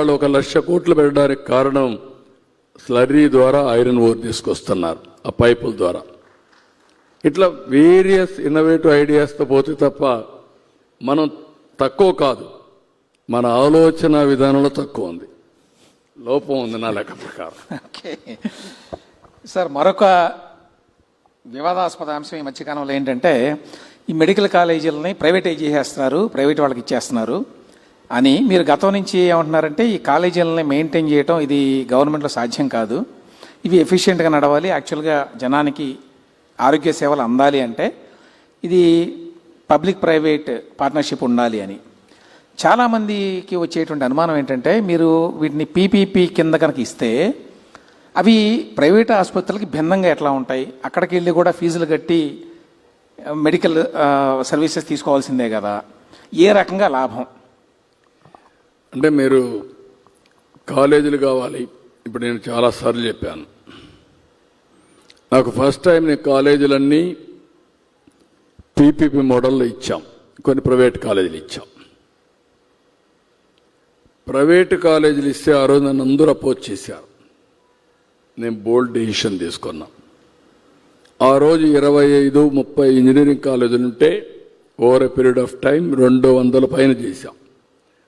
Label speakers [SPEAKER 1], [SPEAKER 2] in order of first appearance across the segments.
[SPEAKER 1] వాళ్ళు ఒక లక్ష కోట్లు పెట్టడానికి కారణం స్లర్రీ ద్వారా ఐరన్ ఓర్ తీసుకొస్తున్నారు ఆ పైపుల ద్వారా. ఇట్లా వేరియస్ ఇన్నోవేటివ్ ఐడియాస్తో పోతే తప్ప మనం తక్కువ కాదు. మన ఆలోచన విధానంలో తక్కువ ఉంది. లోపం ఉంది నా లెక్క ప్రకారం.
[SPEAKER 2] సార్ మరొక వివాదాస్పద అంశం ఈ మధ్యకాలంలో ఏంటంటే ఈ మెడికల్ కాలేజీలని ప్రైవేటైజ్ చేసేస్తున్నారు ప్రైవేట్ వాళ్ళకి ఇచ్చేస్తున్నారు. అని మీరు గతం నుంచి ఏమంటున్నారంటే ఈ కాలేజీలని మెయింటైన్ చేయడం ఇది గవర్నమెంట్లో సాధ్యం కాదు. ఇవి ఎఫిషియెంట్గా నడవాలి యాక్చువల్గా జనానికి ఆరోగ్య సేవలు అందాలి అంటే ఇది పబ్లిక్ ప్రైవేట్ పార్ట్నర్షిప్ ఉండాలి అని. చాలామందికి వచ్చేటువంటి అనుమానం ఏంటంటే మీరు వీటిని పీపీపీ కింద కనుక ఇస్తే అవి ప్రైవేట్ ఆసుపత్రులకి భిన్నంగా ఎట్లా ఉంటాయి? అక్కడికి వెళ్ళి కూడా ఫీజులు కట్టి మెడికల్ సర్వీసెస్ తీసుకోవాల్సిందే కదా. ఏ రకంగా లాభం?
[SPEAKER 1] అంటే మీరు కాలేజీలు కావాలి. ఇప్పుడు నేను చాలాసార్లు చెప్పాను. నాకు ఫస్ట్ టైం నేను కాలేజీలన్నీ పీపీపీ మోడల్లో ఇచ్చాం. కొన్ని ప్రైవేట్ కాలేజీలు ఇచ్చాం. ప్రైవేట్ కాలేజీలు ఇస్తే ఆ రోజు నన్ను అందరూ అపోజ్ చేశారు. నేను బోల్డ్ డెసిషన్ తీసుకున్నా. ఆ రోజు ఇరవై ఐదు ముప్పై ఇంజనీరింగ్ కాలేజీలు ఉంటే over a period of time రెండు వందల పైన చేశాం.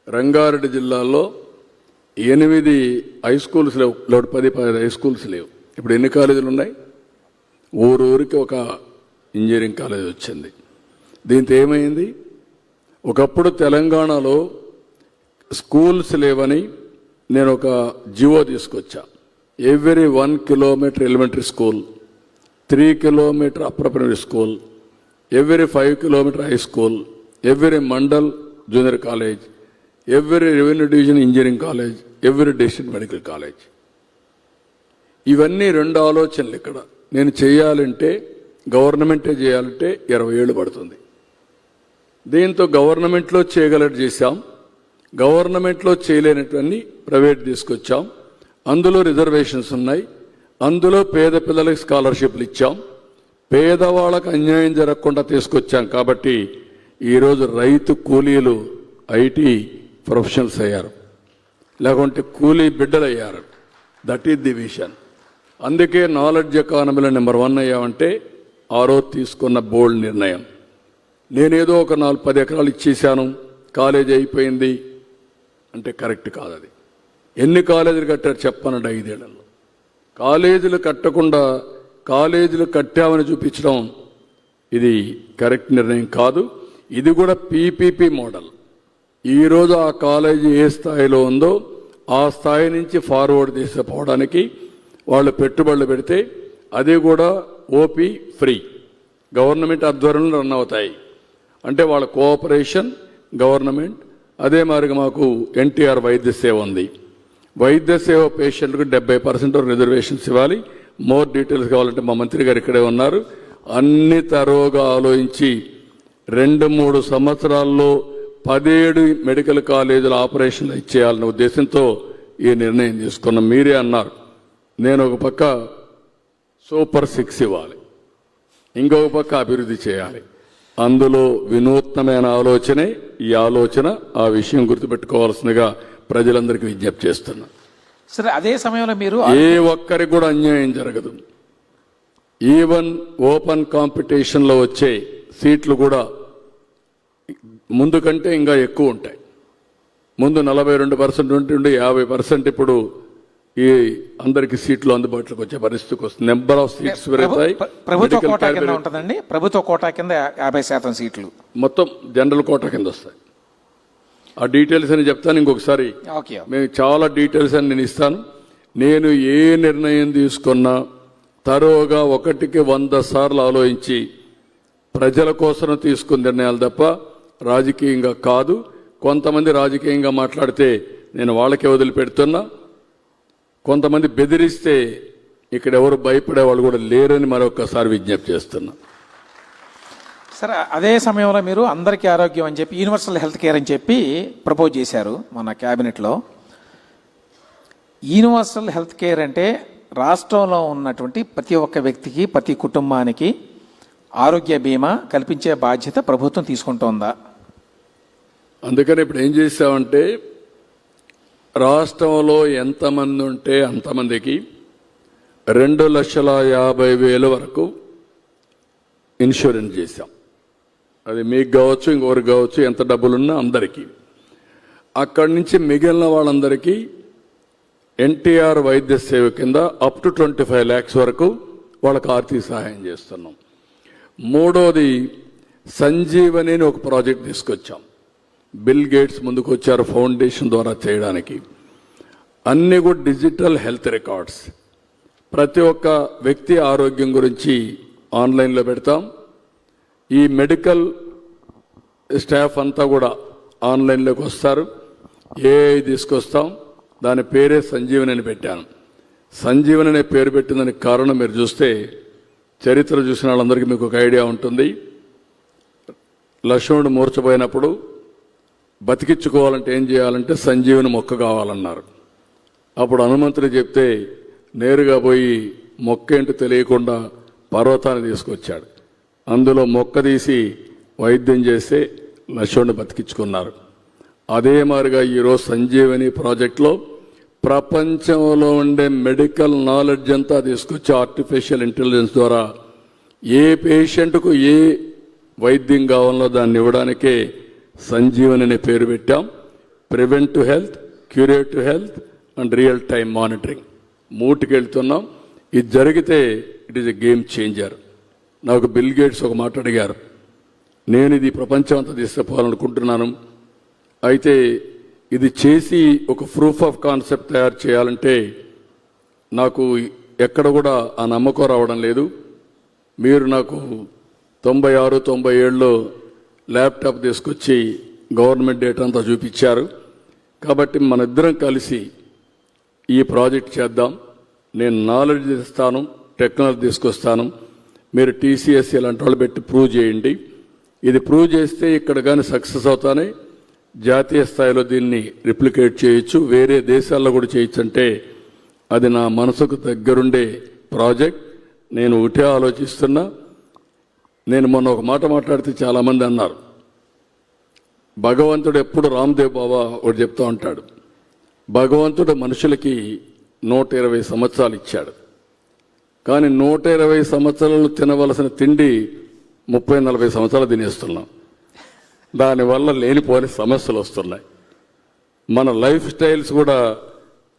[SPEAKER 1] రంగారెడ్డి జిల్లాలో ఎనిమిది హై స్కూల్స్ లేవు. లోటు పది పది హై స్కూల్స్ లేవు. ఇప్పుడు ఎన్ని కాలేజీలు ఉన్నాయి? ఊరు ఊరికి ఒక ఇంజనీరింగ్ కాలేజ్ వచ్చింది. దీంతో ఏమైంది? ఒకప్పుడు తెలంగాణలో స్కూల్స్ లేవని నేను ఒక జివో తీసుకొచ్చా. Every one kilometre elementary school three kilometre upper primary school every five kilometre high school every mandal junior college every revenue division engineering college every district medical college ఇవన్నీ రెండు ఆలోచనలు ఇక్కడ. నేను చేయాలంటే గవర్నమెంటే చేయాలంటే ఇరవై ఏళ్ళు పడుతుంది. దీంతో గవర్నమెంట్లో చేయగలట్టు చేశాం. గవర్నమెంట్లో చేయలేనటువంటి ప్రైవేట్ తీసుకొచ్చాం. అందులో రిజర్వేషన్స్ ఉన్నాయి. అందులో పేద పిల్లలకి స్కాలర్షిప్లు ఇచ్చాం. పేదవాళ్ళకు అన్యాయం జరగకుండా తీసుకొచ్చాం కాబట్టి ఈరోజు రైతు కూలీలు ఐటీ ప్రొఫెషనల్స్ అయ్యారు. లేకుంటే కూలీ బిడ్డలు అయ్యారు దట్ ఈస్ ది విషన్ అందుకే నాలెడ్జ్ ఎకానమీలో నెంబర్ వన్ అయ్యామంటే ఆ రోజు తీసుకున్న బోల్డ్ నిర్ణయం. నేనేదో ఒక నాలుగు పది ఎకరాలు ఇచ్చేసాను కాలేజ్ అయిపోయింది. అంటే కరెక్ట్ కాదు అది. ఎన్ని కాలేజీలు కట్టారు చెప్పనండి ఐదేళ్ళలో. కాలేజీలు కట్టకుండా కాలేజీలు కట్టామని చూపించడం ఇది కరెక్ట్ నిర్ణయం కాదు. ఇది కూడా పీపీపీ మోడల్ ఈరోజు ఆ కాలేజీ ఏ స్థాయిలో ఉందో ఆ స్థాయి నుంచి ఫార్వర్డ్ తీసుకుపోవడానికి వాళ్ళు పెట్టుబడులు పెడితే అది కూడా ఓపీ ఫ్రీ గవర్నమెంట్ ఆధ్వర్యంలో రన్ అవుతాయి. అంటే వాళ్ళ కోఆపరేషన్ గవర్నమెంట్ అదే మాదిరిగా మాకు ఎన్టీఆర్ వైద్య సేవ ఉంది. వైద్య సేవ పేషెంట్లకు డెబ్బై పర్సెంట్ రిజర్వేషన్స్ ఇవ్వాలి. మోర్ డీటెయిల్స్ కావాలంటే మా మంత్రి గారు ఇక్కడే ఉన్నారు. అన్ని తరోగా ఆలోచించి రెండు మూడు సంవత్సరాల్లో పదిహేడు మెడికల్ కాలేజీల ఆపరేషన్లు ఇచ్చేయాలనే ఉద్దేశంతో ఈ నిర్ణయం తీసుకున్నాం మీరే అన్నారు. నేను ఒక పక్క సూపర్ సిక్స్ ఇవ్వాలి. ఇంకొక పక్క అభివృద్ధి చేయాలి. అందులో వినూత్నమైన ఆలోచనే ఈ ఆలోచన ఆ విషయం గుర్తుపెట్టుకోవాల్సిందిగా ప్రజలందరికీ విజ్ఞప్తి చేస్తున్నా.
[SPEAKER 2] సరే అదే సమయంలో మీరు
[SPEAKER 1] ఏ ఒక్కరికి కూడా అన్యాయం జరగదు. ఈవెన్ ఓపెన్ కాంపిటీషన్లో వచ్చే సీట్లు కూడా ముందు కంటే ఇంకా ఎక్కువ ఉంటాయి. ముందు నలభై రెండు పర్సెంట్ ఉంటుండే యాభై పర్సెంట్ ఇప్పుడు ఈ అందరికి సీట్లు అందుబాటులోకి వచ్చే పరిస్థితికి వస్తుంది. నెంబర్ ఆఫ్ సీట్స్ పెరుగుతాయి.
[SPEAKER 2] ప్రభు- ప్రభుత్వ కోటా కింద ఉంటుందండి. ప్రభుత్వ కోటా కింద యాభై శాతం సీట్లు.
[SPEAKER 1] మొత్తం జనరల్ కోట కింద వస్తాయి. ఆ డీటెయిల్స్ అని చెప్తాను ఇంకొకసారి. మేము చాలా డీటెయిల్స్ అని నేను ఇస్తాను. నేను ఏ నిర్ణయం తీసుకున్నా తరోగా ఒకటికి వంద సార్లు ఆలోచించి ప్రజల కోసం తీసుకున్న నిర్ణయాలు తప్ప రాజకీయంగా కాదు కొంతమంది రాజకీయంగా మాట్లాడితే నేను వాళ్ళకే వదిలిపెడుతున్నా. కొంతమంది బెదిరిస్తే ఇక్కడ ఎవరు భయపడే వాళ్ళు కూడా లేరని మరొకసారి విజ్ఞప్తి చేస్తున్నా.
[SPEAKER 2] సరే అదే సమయంలో మీరు అందరికీ ఆరోగ్యం అని చెప్పి యూనివర్సల్ హెల్త్ కేర్ అని చెప్పి ప్రపోజ్ చేశారు మన క్యాబినెట్లో. యూనివర్సల్ హెల్త్ కేర్ అంటే రాష్ట్రంలో ఉన్నటువంటి ప్రతి ఒక్క వ్యక్తికి ప్రతి కుటుంబానికి ఆరోగ్య బీమా కల్పించే బాధ్యత ప్రభుత్వం తీసుకుంటోందా?
[SPEAKER 1] అందుకని ఇప్పుడు ఏం చేసామంటే రాష్ట్రంలో ఎంతమంది ఉంటే అంతమందికి రెండు లక్షల యాభై వేల వరకు ఇన్సూరెన్స్ చేశాం. అది మీకు కావచ్చు ఇంకొకరికి కావచ్చు ఎంత డబ్బులున్నా అందరికీ. అక్కడి నుంచి మిగిలిన వాళ్ళందరికీ ఎన్టీఆర్ వైద్య సేవ కింద up to twenty five lakhs వరకు వాళ్ళకి ఆర్థిక సహాయం చేస్తున్నాం. మూడోది సంజీవని అని ఒక ప్రాజెక్ట్ తీసుకొచ్చాం. బిల్ గేట్స్ ముందుకు వచ్చారు ఫౌండేషన్ ద్వారా చేయడానికి. అన్ని కూడా డిజిటల్ హెల్త్ రికార్డ్స్. ప్రతి ఒక్క వ్యక్తి ఆరోగ్యం గురించి ఆన్లైన్లో పెడతాం. ఈ మెడికల్ స్టాఫ్ అంతా కూడా ఆన్లైన్లోకి వస్తారు. ఏఐ తీసుకొస్తాం. దాని పేరే సంజీవని అని పెట్టాను. సంజీవని అనే పేరు పెట్టిందని కారణం మీరు చూస్తే చరిత్ర చూసిన వాళ్ళందరికీ మీకు ఒక ఐడియా ఉంటుంది. లక్ష్మణుడు మూర్చపోయినప్పుడు బతికించుకోవాలంటే ఏం చేయాలంటే సంజీవుని మొక్క కావాలన్నారు. అప్పుడు హనుమంతుడు చెప్తే నేరుగా పోయి మొక్క ఏంటో తెలియకుండా పర్వతాన్ని తీసుకొచ్చాడు. అందులో మొక్క తీసి వైద్యం చేస్తే లక్ష్మణుడు బతికించుకున్నారు. అదే మాదిరిగా ఈరోజు సంజీవని ప్రాజెక్ట్లో ప్రపంచంలో ఉండే మెడికల్ నాలెడ్జ్ అంతా తీసుకొచ్చి ఆర్టిఫిషియల్ ఇంటెలిజెన్స్ ద్వారా ఏ పేషెంట్కు ఏ వైద్యం కావాలో దాన్ని ఇవ్వడానికే సంజీవన్ అనే పేరు పెట్టాం. Prevent to health cure to health and real time monitoring మూటికి వెళ్తున్నాం ఇది జరిగితే it is a game changer నాకు బిల్ గేట్స్ ఒక మాట అడిగారు. నేను ఇది ప్రపంచం అంతా తీసుకుపోవాలనుకుంటున్నాను. అయితే ఇది చేసి ఒక ప్రూఫ్ ఆఫ్ కాన్సెప్ట్ తయారు చేయాలంటే నాకు ఎక్కడ కూడా ఆ నమ్మకం రావడం లేదు. మీరు నాకు తొంభై ఆరు తొంభై ఏడులో ల్యాప్టాప్ తీసుకొచ్చి గవర్నమెంట్ డేటా అంతా చూపించారు. కాబట్టి మన ఇద్దరం కలిసి ఈ ప్రాజెక్ట్ చేద్దాం. నేను నాలెడ్జ్ ఇస్తాను టెక్నాలజీ తీసుకొస్తాను. మీరు టీసీఎస్ ఇలాంటి వాళ్ళు పెట్టి ప్రూవ్ చేయండి. ఇది ప్రూవ్ చేస్తే ఇక్కడ కానీ సక్సెస్ అవుతానే జాతీయ స్థాయిలో దీన్ని రిప్లికేట్ చేయొచ్చు. వేరే దేశాల్లో కూడా చేయొచ్చు అంటే అది నా మనసుకు దగ్గరుండే ప్రాజెక్ట్. నేను ఒకటే ఆలోచిస్తున్నా. నేను మొన్న ఒక మాట మాట్లాడితే చాలామంది అన్నారు. భగవంతుడు ఎప్పుడు రామ్దేవ్ బాబా ఒకటి చెప్తూ ఉంటాడు. భగవంతుడు మనుషులకి నూట ఇరవై సంవత్సరాలు ఇచ్చాడు. కానీ నూట ఇరవై సంవత్సరాలు తినవలసిన తిండి ముప్పై నలభై సంవత్సరాలు తినేస్తున్నాం. దానివల్ల లేనిపోని సమస్యలు వస్తున్నాయి. మన లైఫ్ స్టైల్స్ కూడా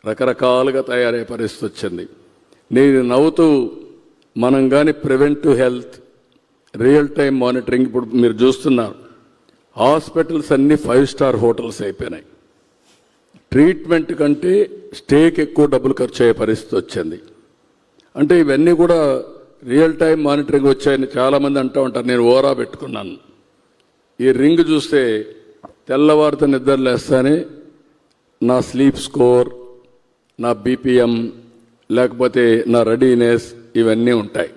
[SPEAKER 1] రకరకాలుగా తయారయ్యే పరిస్థితి వచ్చింది. నేను నవ్వుతూ మనం కానీ preventive health real time monitoring ఇప్పుడు మీరు చూస్తున్నారు. హాస్పిటల్స్ అన్ని ఫైవ్ స్టార్ హోటల్స్ అయిపోయినాయి. ట్రీట్మెంట్ కంటే స్టేకి ఎక్కువ డబ్బులు ఖర్చు అయ్యే పరిస్థితి వచ్చింది. అంటే ఇవన్నీ కూడా రియల్ టైం మానిటరింగ్ వచ్చాయని చాలామంది అంటూ ఉంటారు. నేను ఓరా పెట్టుకున్నాను. ఈ రింగ్ చూస్తే తెల్లవారితో నిద్ర లేస్తానే నా స్లీప్ స్కోర్ నా బీపీఎం లేకపోతే నా రెడీనెస్ ఇవన్నీ ఉంటాయి.